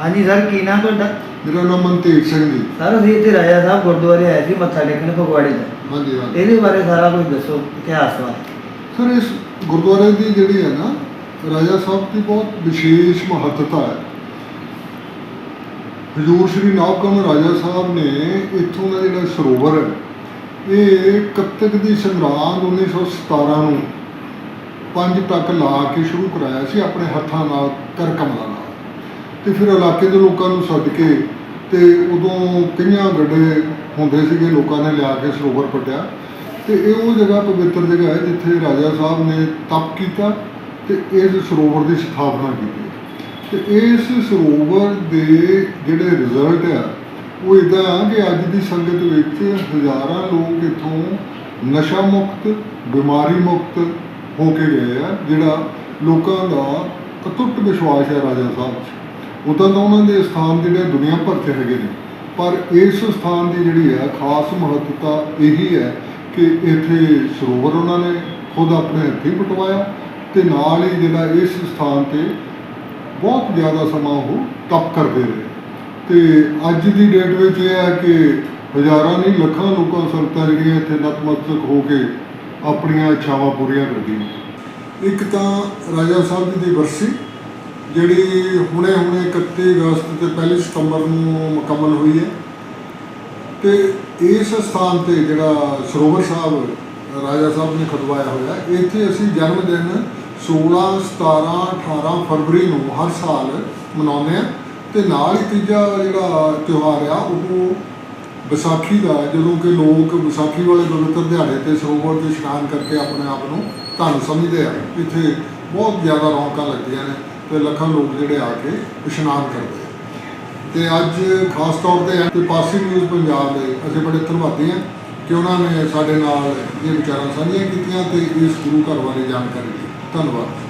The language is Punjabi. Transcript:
ਹਾਂਜੀ ਸਰ ਕੀ ਨਾਮ ਤੁਹਾਡਾ? ਮੇਰਾ ਨਾਮ ਮਨਤੇਜ ਸਿੰਘ ਜੀ। ਸਰ ਅਸੀਂ ਇੱਥੇ ਰਾਜਾ ਸਾਹਿਬ ਗੁਰਦੁਆਰੇ ਆਏ ਸੀ ਮੱਥਾ ਟੇਕਣ ਫਗਵਾੜੇ ਦਾ ਹਾਂਜੀ ਹਾਂਜੀ। ਇਹਦੇ ਬਾਰੇ ਸਾਰਾ ਕੁਝ ਦੱਸੋ ਇਤਿਹਾਸ ਬਾਰੇ ਸਰ ਇਸ ਗੁਰਦੁਆਰੇ ਦੀ ਜਿਹੜੀ ਹੈ ਨਾ ਰਾਜਾ ਸਾਹਿਬ ਦੀ ਬਹੁਤ ਵਿਸ਼ੇਸ਼ ਮਹੱਤਤਾ ਹੈ। ਹਜੂਰ ਸ਼੍ਰੀ ਨਾਭਕਮ ਰਾਜਾ ਸਾਹਿਬ ਨੇ ਇੱਥੋਂ ਦਾ ਜਿਹੜਾ ਸਰੋਵਰ ਹੈ ਇਹ ਕੱਤਕ ਦੀ ਸੰਗਰਾਂਦ 1917 ਨੂੰ ਪੰਜ ਟੱਕ ਲਾ ਕੇ ਸ਼ੁਰੂ ਕਰਾਇਆ ਸੀ ਆਪਣੇ ਹੱਥਾਂ ਨਾਲ ਕਰ ਕਮਲਾਂ ਨਾਲ। ਤੇ ਫਿਰ ਇਲਾਕੇ ਦੇ ਲੋਕਾਂ ਨੂੰ ਸੱਦ ਕੇ ਤੇ ਉਦੋਂ ਕਈਆਂ ਗੱਡੇ ਹੁੰਦੇ ਸੀਗੇ, ਲੋਕਾਂ ਨੇ ਲਿਆ ਕੇ ਸਰੋਵਰ ਪੱਟਿਆ ਤੇ ਇਹ ਉਹ ਜਗ੍ਹਾ ਪਵਿੱਤਰ ਜਗ੍ਹਾ ਹੈ ਜਿੱਥੇ ਰਾਜਾ ਸਾਹਿਬ ਨੇ ਤਪ ਕੀਤਾ ਤੇ ਇਸ ਸਰੋਵਰ ਦੀ ਸਥਾਪਨਾ ਕੀਤੀ ਤੇ ਇਸ ਸਰੋਵਰ ਦੇ ਜਿਹੜੇ ਰਿਜ਼ਲਟ ਆ, ਉਹ ਇਦਾਂ ਆ ਕਿ ਅੱਜ ਦੀ ਸੰਗਤ ਵਿੱਚ ਹਜ਼ਾਰਾਂ ਲੋਕ ਇੱਥੋਂ ਨਸ਼ਾ ਮੁਕਤ, ਬਿਮਾਰੀ ਮੁਕਤ ਹੋ ਕੇ ਗਏ ਆ, ਜਿਹੜਾ ਲੋਕਾਂ ਦਾ ਅਟੁੱਟ ਵਿਸ਼ਵਾਸ ਹੈ ਰਾਜਾ ਸਾਹਿਬ 'ਚ। ਉਦਾਂ ਤਾਂ ਉਹਨਾਂ ਦੇ ਸਥਾਨ ਜਿਹੜੇ ਦੁਨੀਆ ਭਰ 'ਚ ਹੈਗੇ ਨੇ। ਪਰ ਇਸ ਸਥਾਨ ਦੀ ਜਿਹੜੀ ਹੈ ਖਾਸ ਮਹੱਤਤਾ ਇਹੀ ਹੈ ਕਿ ਇੱਥੇ ਸਰੋਵਰ ਉਹਨਾਂ ਨੇ ਖੁਦ ਆਪਣੇ ਹੱਥੀਂ ਪਟਵਾਇਆ ਤੇ ਨਾਲ ਹੀ ਜਿਹੜਾ ਇਸ ਸਥਾਨ ਤੇ ਬਹੁਤ ਜ਼ਿਆਦਾ ਸਮਾਂ ਉਹ ਤਪ ਕਰਦੇ ਰਹੇ। ਤੇ ਅੱਜ ਦੀ ਡੇਟ ਵਿੱਚ ਇਹ ਹੈ ਕਿ ਹਜ਼ਾਰਾਂ ਨਹੀਂ, ਲੱਖਾਂ ਲੋਕਾਂ ਸੰਗਤਾਂ ਜਿਹੜੀਆਂ ਇੱਥੇ ਨਤਮਸਤਕ ਹੋ ਕੇ ਆਪਣੀਆਂ ਇੱਛਾਵਾਂ ਪੂਰੀਆਂ ਕਰਦੀਆਂ ਇੱਕ ਤਾਂ ਰਾਜਾ ਸਾਹਿਬ ਜੀ ਦੀ ਵਰਸੀ ਜਿਹੜੀ ਹੁਣੇ ਹੁਣੇ 31 ਅਗਸਤ ਤੇ 1 ਸਤੰਬਰ ਨੂੰ ਮੁਕੰਮਲ ਹੋਈ ਹੈ ਤੇ ਇਸ ਸਥਾਨ ਤੇ ਜਿਹੜਾ ਸਰੋਵਰ ਸਾਹਿਬ, ਰਾਜਾ ਸਾਹਿਬ ਨੇ ਖੁਦਵਾਇਆ ਹੋਇਆ, ਇੱਥੇ ਅਸੀਂ ਜਨਮ ਦਿਨ 16 17 18 ਫਰਵਰੀ ਨੂੰ ਹਰ ਸਾਲ ਮਨਾਉਂਦੇ ਆ ਤੇ ਨਾਲ ਹੀ ਤੀਜਾ ਜਿਹੜਾ ਤਿਉਹਾਰ ਆ, ਉਹ ਵਿਸਾਖੀ ਦਾ, ਜਦੋਂ ਕਿ ਲੋਕ ਵਿਸਾਖੀ ਵਾਲੇ ਪਵਿੱਤਰ ਦਿਹਾੜੇ ਤੇ ਸਰੋਵਰ ਤੇ ਇਸ਼ਨਾਨ ਕਰਕੇ ਆਪਣੇ ਆਪ ਨੂੰ ਧੰਨ ਸਮਝਦੇ ਆ। ਇੱਥੇ ਬਹੁਤ ਜ਼ਿਆਦਾ ਰੌਣਕਾਂ ਲੱਗਦੀਆਂ ਨੇ। ਤੇ ਲੱਖਾਂ ਲੋਕ ਜਿਹੜੇ ਆ ਕੇ ਇਸ਼ਨਾਨ ਕਰਦੇ ਆ। ਤੇ ਅੱਜ ਖਾਸ ਤੌਰ ਤੇ ਤੇ ਪਾਸੀ ਨਿਊਜ਼ ਪੰਜਾਬ ਦੇ ਅਸੀਂ ਬੜੇ ਧੰਨਵਾਦੀ ਹਾਂ ਕਿ ਉਹਨਾਂ ਨੇ ਸਾਡੇ ਨਾਲ ਇਹ ਵਿਚਾਰਾਂ ਸਾਂਝੀਆਂ ਕੀਤੀਆਂ ਤੇ ਇਸ ਗੁਰੂ ਘਰ ਬਾਰੇ ਜਾਣਕਾਰੀ ਦਿੱਤੀ ਧੰਨਵਾਦ।